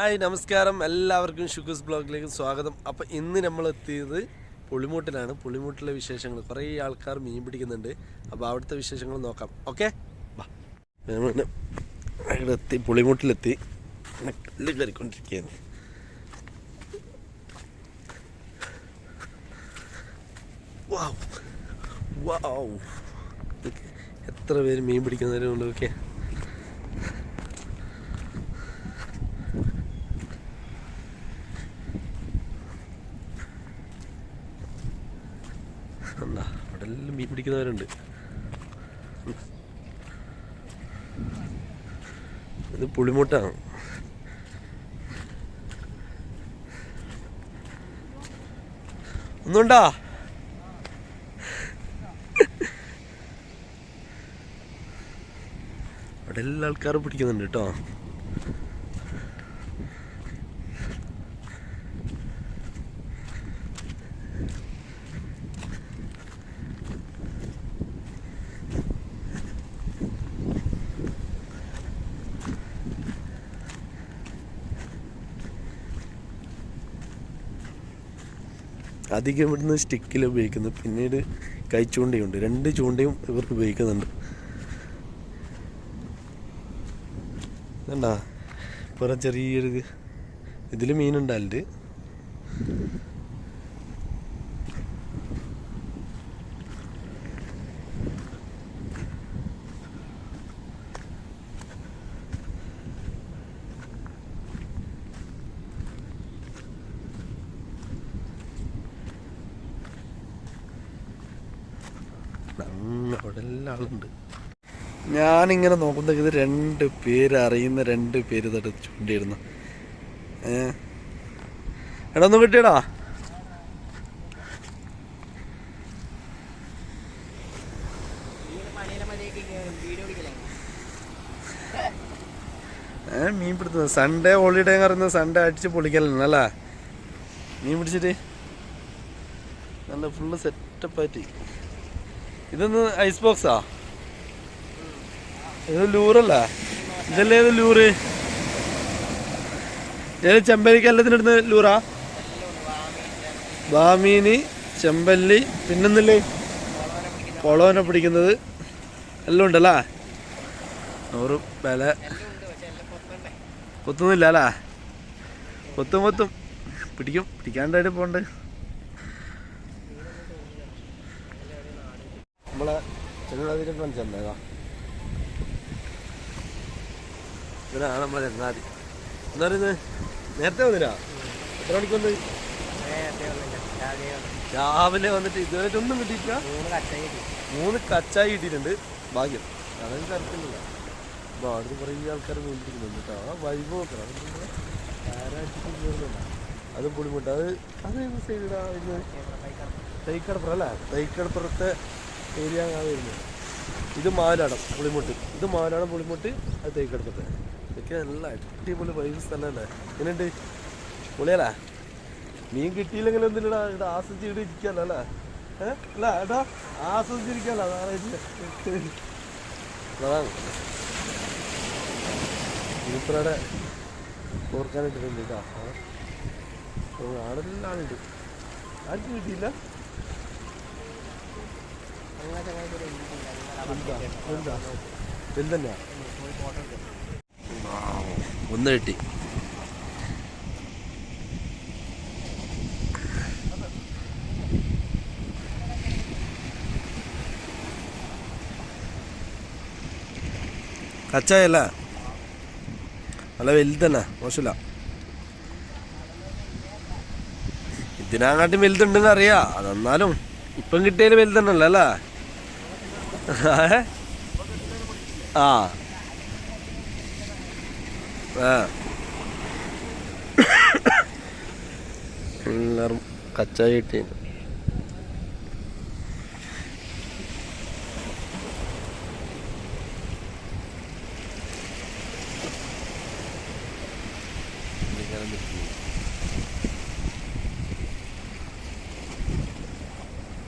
Hi നമസ്കാരം. എല്ലാവർക്കും ഷുഗസ് ബ്ലോഗിലേക്ക് സ്വാഗതം. അപ്പം ഇന്ന് നമ്മൾ എത്തിയത് പുളിമൂട്ടിലാണ്. പുളിമൂട്ടിലെ വിശേഷങ്ങൾ. കുറേ ആൾക്കാർ മീൻ പിടിക്കുന്നുണ്ട്. അപ്പോൾ അവിടുത്തെ വിശേഷങ്ങൾ നോക്കാം. ഓക്കെ? അവിടെ എത്തി പുളിമൂട്ടിലെത്തി. കല്ല് കയറിക്കൊണ്ടിരിക്കുകയാണ്. വാവ് വാവ് എത്ര പേര് മീൻ പിടിക്കുന്നവരുണ്ട് ഓക്കെ എന്താ അവിടെ എല്ലാം മീൻ പിടിക്കുന്നവരുണ്ട് ഇത് പുളിമുട്ടാണ്. ഒന്നുണ്ടോ? അവിടെ എല്ലാ ആൾക്കാരും പിടിക്കുന്നുണ്ട് കേട്ടോ. അധികം ഇവിടുന്ന് സ്റ്റിക്കിൽ ഉപയോഗിക്കുന്നു. പിന്നീട് കൈച്ചൂണ്ടയുണ്ട്. രണ്ട് ചൂണ്ടയും ഇവർക്ക് ഉപയോഗിക്കുന്നുണ്ട്. കണ്ടാ ഇപ്പം ചെറിയൊരു ഇതിൽ മീനുണ്ടാലുണ്ട് അവിടെ എല്ലാ ആളുണ്ട്. ഞാനിങ്ങനെ നോക്കുന്ന ഇത് രണ്ട് പേര് അറിയുന്ന രണ്ട് പേര് തൊട്ട് ചൂണ്ടിയിരുന്നു ഏ? എടാ ഒന്ന് കിട്ടിയടാ ഏ മീൻ പിടുത്തുന്നത് സൺഡേ ഹോളിഡേ എന്ന് പറയുന്നത് സൺഡേ അടിച്ച് പൊളിക്കലല്ല മീൻ പിടിച്ചിട്ട്. നല്ല ഫുള്ള് സെറ്റപ്പായിട്ട് ഇതൊന്ന് ഐസ് ബോക്സാ? ഇത് ലൂറല്ലേ? ഇതല്ലേ ഇത് ലൂറ്? ഏത് ചെമ്പല്ലിക്ക് എല്ലാത്തിനിടുന്ന ലൂറാ? ബാമീന് ചെമ്പല്ലി പിന്നെന്നില്ലേ പൊളവനെ പിടിക്കുന്നത്. എല്ലാം ഉണ്ടല്ലേ? നൂറ് വില. കൊത്തുന്നില്ല അല്ലേ? കൊത്തും കൊത്തും. പിടിക്കും. പിടിക്കാണ്ടായിട്ട് പോണ്ട് നമ്മളെ ചെങ്ങാതിന്റെ ചെന്നേതാ. ഇവരാണ് നമ്മളെ ചങ്ങാതി എന്താ പറയുന്നത് നേരത്തെ വന്നില്ല എത്ര മണിക്ക് വന്ന് രാവിലെ വന്നിട്ട് ഇതുവരെ ഒന്നും കിട്ടിയിട്ടില്ല. മൂന്ന് കച്ചായി കിട്ടിയിട്ടുണ്ട്. ഭാഗ്യം. അതൊന്നും തരത്തില്ല അപ്പോൾ അവിടുന്ന് കുറേ ആൾക്കാർ മേടിക്കുന്നുണ്ട് കേട്ടോ. ആ വൈബ് അത് പുളിമുട്ട് അത് അത് വരുന്നത് തൈക്കടപ്പുറം അല്ലേ? തൈക്കടപ്പുറത്തെ ഏരിയ ആണ് വരുന്നത് ഇത് മാലാടം പുളിമുട്ട്. ഇത് മാലാടം പുളിമുട്ട് അത് തേക്കെടുത്തിട്ട്. ഇതൊക്കെ നല്ല അടിപൊളി വൈബ് സ്ഥലമല്ലേ എങ്ങനെയുണ്ട്? പൊളിയല്ലേ? മീൻ കിട്ടിയില്ലെങ്കിൽ എന്തിനാ ഇത് ആസ്വദിച്ച് ഇവിടെ ഇരിക്കാല്ലോ അല്ലേ? ഏഹ് അല്ല ഏട്ടാ ആസ്വദിച്ചിരിക്കാല്ലോ അതാണ്. ഇത്രയുടെ ഓർക്കാനിട്ടിട്ടുണ്ട് കേട്ടോ. ആടെല്ലാം ആളുണ്ട് ആർക്കും കിട്ടിയില്ല? ഒന്ന് കിട്ടി കച്ചായല്ല. നല്ല വലുതന്നെ മോശമില്ല. ഇതിനാങ്ങാട്ടും വലുതുണ്ടെന്ന് അറിയാ അതെന്നാലും ഇപ്പം കിട്ടിയതിൽ വലുതന്നല്ല അല്ലേ? ആ. എല്ലാവരും കച്ചായി കിട്ടി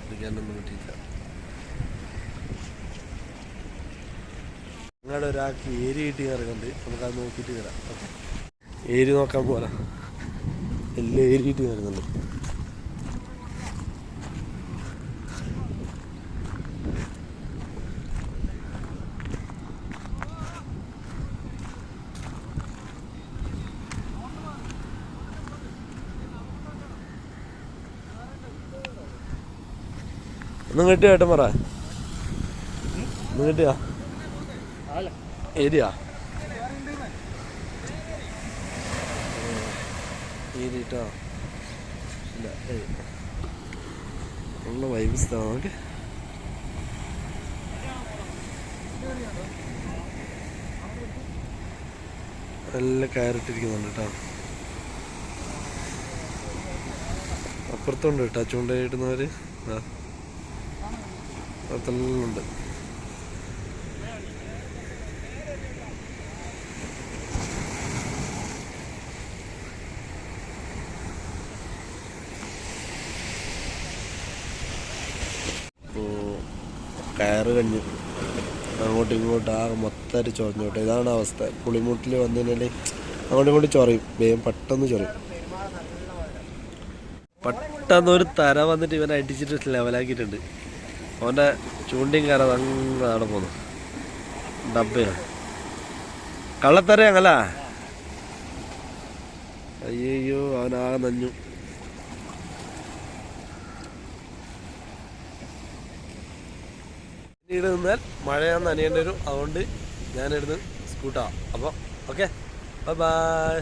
എടുക്കാനൊന്നും കിട്ടിയില്ല നിങ്ങളുടെ ഒരാൾക്ക് ഏരി കിട്ടി ഇറങ്ങുന്നുണ്ട് നമുക്ക് അത് നോക്കിയിട്ട് ഓക്കെ. ഏരി നോക്കാൻ പോരാ എല്ലാം ഏരി കിട്ടി വരുന്നുണ്ട് ഒന്നും കിട്ടിയോ ഏട്ടൻ പറ? ഒന്നും കിട്ടിയാ? ഏരിയ ഇല്ല വൈബ് സ്ഥലം നോക്കെ നല്ല കയറിട്ടിരിക്കുന്നുണ്ട് കേട്ടോ അപ്പുറത്തുണ്ട് കേട്ടോ ചൂണ്ടയിട്ടുന്നവര് ആ അപ്പുറത്തെല്ലാം കയറ് കഴിഞ്ഞ് അങ്ങോട്ടും ഇങ്ങോട്ടും ആകെ മൊത്തമായിട്ട് ചൊറഞ്ഞോട്ടെ ഇതാണ് അവസ്ഥ. പുളിമുട്ടിൽ വന്നു കഴിഞ്ഞാൽ അങ്ങോട്ടും ഇങ്ങോട്ടും ചൊറയും. വേഗം പെട്ടെന്ന് ചൊറയും. പെട്ടെന്ന് ഒരു തര വന്നിട്ട് ഇവനെ അടിച്ചിട്ട് ലെവലാക്കിയിട്ടുണ്ട്. അവന്റെ ചൂണ്ടിയും കയറ അങ്ങനെ അവിടെ പോന്നു. ഡബയാണ് കള്ളത്തര അങ്ങല്ല അയ്യോ അവനാകെ നഞ്ഞു. പിന്നീട് നിന്നാൽ മഴയാന്ന് നനയേണ്ടി വരും അതുകൊണ്ട് ഞാനിരുന്ന് സ്കൂട്ടാ അപ്പോൾ ഓക്കെ ബൈ ബൈ